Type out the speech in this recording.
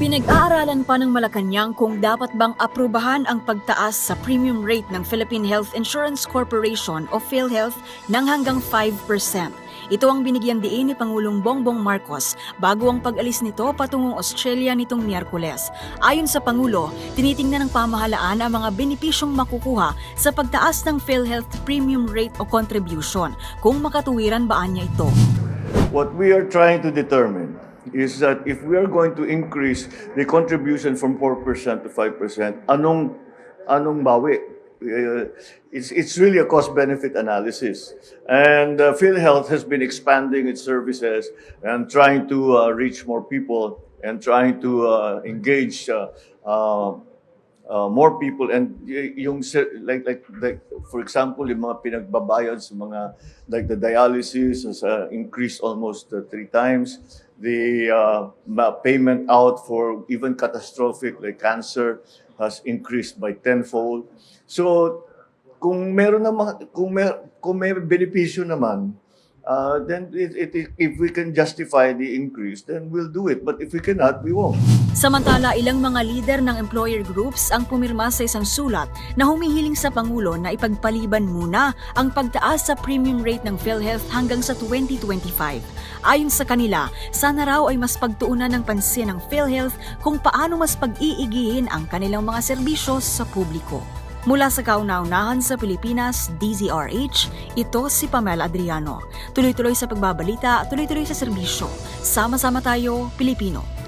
Pinag-aaralan pa ng Malacanang kung dapat bang aprubahan ang pagtaas sa premium rate ng Philippine Health Insurance Corporation o PhilHealth ng hanggang 5%. Ito ang binigyan diin ni Pangulong Bongbong Marcos bago ang pag-alis nito patungong Australia nitong Miyerkules. Ayon sa Pangulo, tinitingnan ng pamahalaan ang mga benepisyong makukuha sa pagtaas ng PhilHealth premium rate o contribution kung makatuwiran ba niya ito. What we are trying to determine is that if we are going to increase the contribution from 4% to 5%, anong anong bawi? Uh, it's it's really a cost benefit analysis. And uh, PhilHealth has been expanding its services and trying to uh, reach more people and trying to uh, engage uh, uh, uh, more people and yung like like like for example yung mga pinagbabayad sa mga like the dialysis has uh, increased almost uh, three times. The uh, payment out for even catastrophic like cancer has increased by tenfold. So kung meron na kung may kung may benepisyo naman uh, then it, it, if we can justify the increase then we'll do it but if we cannot we won't Samantala, ilang mga lider ng employer groups ang pumirma sa isang sulat na humihiling sa Pangulo na ipagpaliban muna ang pagtaas sa premium rate ng PhilHealth hanggang sa 2025. Ayon sa kanila, sana raw ay mas pagtuunan ng pansin ng PhilHealth kung paano mas pag-iigihin ang kanilang mga serbisyo sa publiko. Mula sa kauna-unahan sa Pilipinas, DZRH, ito si Pamela Adriano. Tuloy-tuloy sa pagbabalita, tuloy-tuloy sa serbisyo. Sama-sama tayo, Pilipino.